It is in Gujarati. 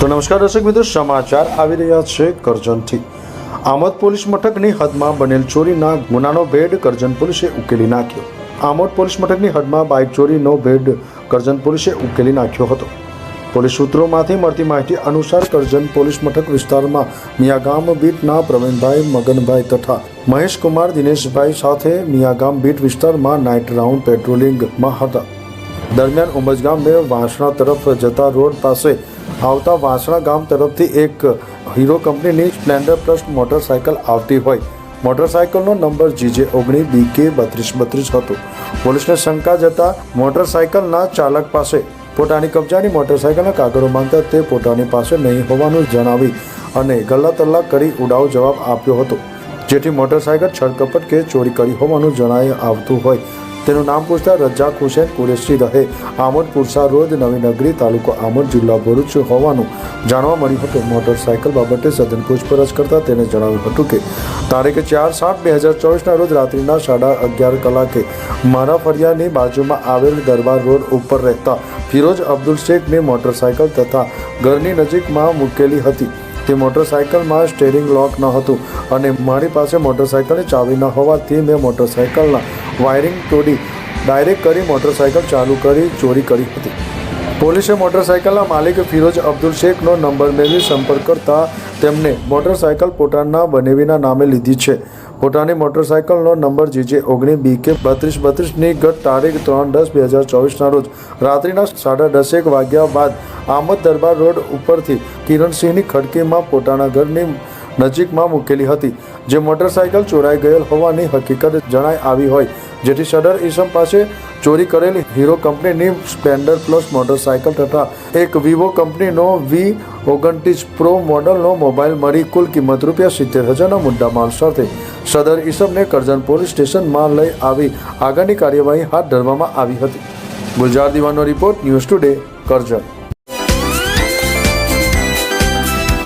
તો નમસ્કાર દર્શક મિત્રો, સમાચાર આવી રહ્યા છે કરજણથી. આમોદ પોલીસ મથકની હદમાં બનેલ ચોરીના ગુનાનો ભેદ કરજણ પોલીસે ઉકેલી નાખ્યો. આમોદ પોલીસ મથકની હદમાં બાઇક ચોરીનો ભેદ કરજણ પોલીસે ઉકેલી નાખ્યો હતો. પોલીસ સૂત્રોમાંથી મળતી માહિતી અનુસાર કરજણ પોલીસ મથક વિસ્તારમાં મિયાગામ બીટના પ્રવીણભાઈ, મગનભાઈ તથા મહેશકુમાર દિનેશભાઈ સાથે મિયાગામ બીટ વિસ્તારમાં નાઇટ રાઉન્ડ પેટ્રોલિંગમાં હતા. દરમિયાન ઉમજગામને વાંસણા તરફ જતા રોડ પાસે આવતા વાંસણા ગામ તરફથી એક હીરો કંપનીની સ્પ્લેન્ડર પ્લસ મોટરસાયકલ આવતી હોય. મોટરસાયકલનો નંબર જીજે ઓગણી બીકે બત્રીસ બત્રીસ હતો. પોલીસને શંકા જતા મોટરસાયકલના ચાલક પાસે પોતાની કબજાની મોટરસાયકલના કાગળો માંગતા તે પોતાની પાસે નહીં હોવાનું જણાવી અને ગલ્લા તલ્લા કરી ઉડાવ જવાબ આપ્યો હતો. જેથી મોટરસાયકલ છળકપટ કે ચોરી કરી હોવાનું જણાય આવતું હોય. તેનું નામ પૂછતા રજાક હુસેન કુરેશી રહે. આમોદ પુરસા રોડ નવી નગરી તાલુકો આમોદ જિલ્લા ભરૂચ હોવાનું જાણવા મળ્યું હતું. મોટરસાયકલ બાબતે સઘન પૂછપરછ કરતા તેને જણાવ્યું હતું કે, તારીખ ચાર સાત બે હજાર ચોવીસના રોજ રાત્રિના સાડા અગિયાર કલાકે મારા ફરિયાની બાજુમાં આવેલ દરબાર રોડ ઉપર રહેતા ફિરોજ અબ્દુલ શેખની મોટરસાયકલ તથા ઘરની નજીકમાં મૂકેલી હતી. તે મોટરસાયકલમાં સ્ટેરિંગ લોક ન હતું અને મારી પાસે મોટરસાઇકલની ચાવી ન હોવાથી મેં મોટરસાયકલના વાયરિંગ તોડી ડાયરેક્ટ કરી મોટરસાયકલ ચાલુ કરી, ચોરી કરી હતી. પોલીસે મોટરસાયકલના માલિક ફિરોજ અબ્દુલ શેખનો નંબર મેળવી સંપર્ક કરતા તેમને મોટરસાયકલ પોતાના બનેવીના નામે લીધી છે. પોતાની મોટરસાયકલનો નંબર જીજે ઓગણી બી કે બત્રીસ, બત્રીસની ગત તારીખ ત્રણ દસ બે હજાર ચોવીસના રોજ. રાત્રિના સાડા દસેક વાગ્યા બાદ આમદ દરબાર રોડ ઉપરથી કિરણસિંહની ખડકીમાં પોતાના ઘરની નજીકમાં મૂકેલી હતી, જે મોટરસાયકલ ચોરાઈ ગયેલ હોવાની હકીકત જણાઈ આવી હોય. જેથી સદર ઈસમ પાસે ચોરી કરેલી હીરો કંપનીની સ્પ્લેન્ડર પ્લસ મોટરસાયકલ તથા એક વિવો કંપનીનો વી ઓગણત્રીસ પ્રો મોડલનો મોબાઈલ મળી કુલ કિંમત રૂપિયા સિત્તેર હજારના મુદ્દામાલ સાથે સદર ઈસમને કરજણ પોલીસ સ્ટેશનમાં લઈ આવી આગળની કાર્યવાહી હાથ ધરવામાં આવી હતી. ગુલજાર દીવાનો રિપોર્ટ ન્યૂઝ ટુડે, કરજણ.